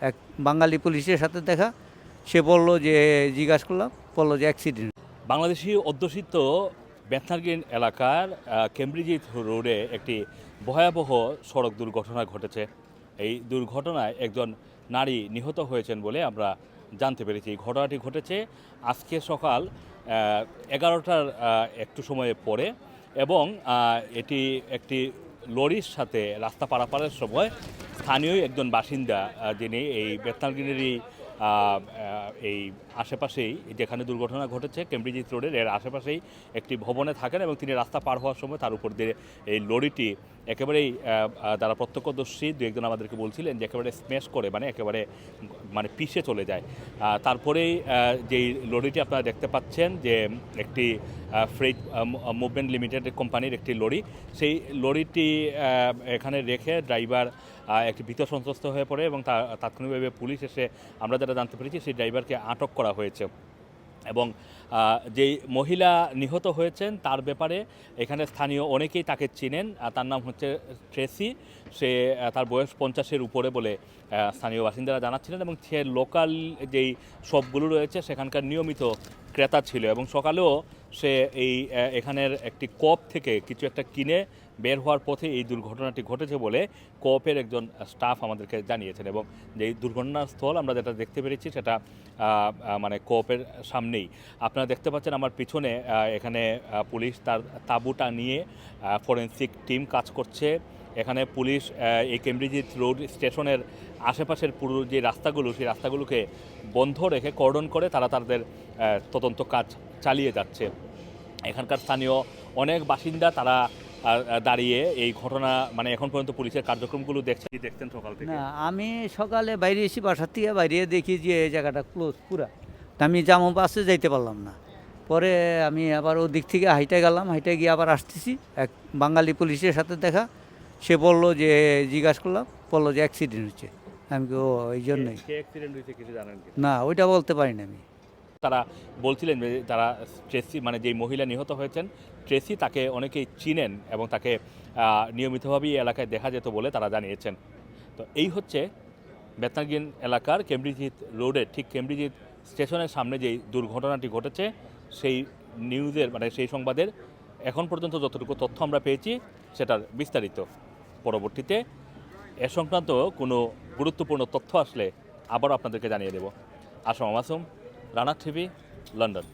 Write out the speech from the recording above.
এক বাঙালি পুলিশের সাথে দেখা সে বলল যে জিজ্ঞাসা করলাম বলল যে অ্যাক্সিডেন্ট বাংলাদেশি অধ্যুষিত বেথনারগিন এলাকার আহ, কেমব্রিজিত রোডে একটি ভয়াবহ সড়ক দুর্ঘটনা ঘটেছে। এই দুর্ঘটনায় একজন নারী নিহত হয়েছেন বলে আমরা জানতে পেরেছি। এই ঘটনাটি ঘটেছে আজকে সকাল এগারোটার একটু সময় পরে এবং এটি একটি লরির সাথে রাস্তা পারাপারের সময় স্থানীয় একজন বাসিন্দা যিনি এই বেতনালগিনেরই এই আশেপাশেই যেখানে দুর্ঘটনা ঘটেছে কেমব্রিজিত রোডের এর আশেপাশেই একটি ভবনে থাকেন এবং তিনি রাস্তা পার হওয়ার সময় তার উপর দিয়ে এই লরিটি একেবারেই আহ, প্রত্যক্ষদর্শী দু একজন আমাদেরকে বলছিলেন যে একেবারে স্ম্যাশ করে মানে একেবারে মানে পিষে চলে যায়। তারপরেই যেই লরিটি আপনারা দেখতে পাচ্ছেন যে একটি ফ্রেট মুভমেন্ট লিমিটেড কোম্পানির একটি লরি সেই লরিটি এখানে রেখে ড্রাইভার একটি ভীত সন্ত্রস্ত হয়ে পড়ে এবং তাৎক্ষণিকভাবে পুলিশ এসে আমরা যেটা জানতে পেরেছি, সেই ড্রাইভারকে আটক করা হয়েছে। এবং যেই মহিলা নিহত হয়েছেন, তার ব্যাপারে এখানে স্থানীয় অনেকেই তাকে চিনেন। তার নাম হচ্ছে ট্রেসি। সে তার বয়স পঞ্চাশের উপরে বলে স্থানীয় বাসিন্দারা জানাচ্ছিলেন এবং সে লোকাল যেই শপগুলো রয়েছে, সেখানকার নিয়মিত ক্রেতা ছিল। এবং সকালেও সে এই এখানের একটি কপ থেকে কিছু একটা কিনে বের হওয়ার পথে এই দুর্ঘটনাটি ঘটেছে বলে কোঅপের একজন স্টাফ আমাদেরকে জানিয়েছেন এবং যে দুর্ঘটনাস্থল আমরা যেটা দেখতে পেরেছি সেটা মানে কোপের সামনেই। আপনারা দেখতে পাচ্ছেন আমার পিছনে এখানে পুলিশ তার তাঁবুটা নিয়ে ফরেন্সিক টিম কাজ করছে। এখানে পুলিশ এই কেমব্রিজিত রোড স্টেশনের আশেপাশের পুরো যে রাস্তাগুলো, সেই রাস্তাগুলোকে বন্ধ রেখে কর্ডন করে তারা তাদের তদন্ত কাজ চালিয়ে যাচ্ছে। এখানকার স্থানীয় অনেক বাসিন্দা তারা দাঁড়িয়ে এই ঘটনা মানে এখন পর্যন্ত পুলিশের কার্যক্রমগুলো দেখছেন? দেখতেন সকাল থেকে? না আমি সকালে বাইরে এসে বাসার থেকে বাইরে দেখি যে এই জায়গাটা ক্লোজ পুরা। তা আমি জামু বাসে যাইতে পারলাম না। পরে আমি আবার ওদিক থেকে হাইটে গেলাম হাইটে গিয়ে আবার আসতেছি। এক বাঙালি পুলিশের সাথে দেখা সে বলল যে জিজ্ঞাসা করলাম বলল যে অ্যাক্সিডেন্ট হচ্ছে আমি কি, ও এই জন্যই। না ওইটা বলতে পারি না আমি। তারা বলছিলেন যে তারা ট্রেসি মানে যেই মহিলা নিহত হয়েছেন, ট্রেসি তাকে অনেকেই চিনেন এবং তাকে নিয়মিতভাবেই এলাকায় দেখা যেত বলে তারা জানিয়েছেন। তো এই হচ্ছে বেতনাগিন এলাকার কেমব্রিজিত রোডে ঠিক কেমব্রিজিত স্টেশনের সামনে যেই দুর্ঘটনাটি ঘটেছে, সেই নিউজের মানে সেই সংবাদের এখন পর্যন্ত যতটুকু তথ্য আমরা পেয়েছি, সেটার বিস্তারিত পরবর্তীতে। এ সংক্রান্ত কোনো গুরুত্বপূর্ণ তথ্য আসলে আবারও আপনাদেরকে জানিয়ে দেব। Assam Masum Rana TV London